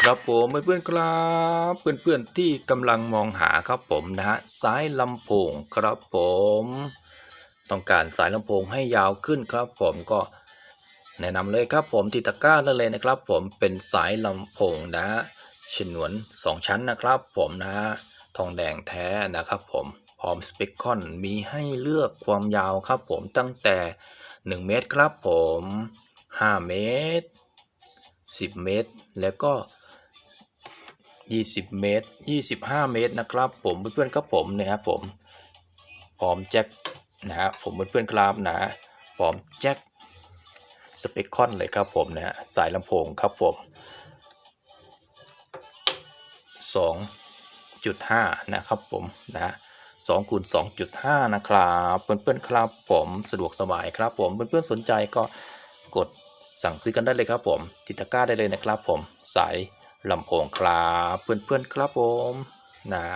ครับผมเพื่อนๆครับเพื่อนๆที่กำลังมองหาครับผมนะฮะสายลำโพงครับผม ต้องการสายลำโพงให้ยาวขึ้นครับผมก็แนะนำเลยครับผมติดตะกร้าเลยนะครับ ผมเป็นสายลำโพงนะฮะฉนวน 2 ชั้นนะครับ ผมนะฮะทองแดงแท้นะครับ ผมพร้อมสเปคคอนมีให้เลือกความยาวครับ ผมตั้งแต่ 1 เมตรครับผม 5 เมตร 10 เมตร แล้วก็ 20 เมตร 25 เมตรนะครับ ผมเพื่อนๆครับผมนะครับผมพร้อมแจ็คนะฮะผมเพื่อนๆครับนะพร้อมแจ็คสเปคคอนเลยครับผมนะฮะสายลำโพงครับผม 2.5 นะครับผมนะ2คูณ2.5 นะครับเพื่อนๆครับผมสะดวกสบายครับผมเพื่อนๆสนใจก็กดสั่งซื้อกันได้เลยครับผมติดตะกร้าได้เลยนะครับผมสาย ลำโพงครับ เพื่อนๆครับผมนะ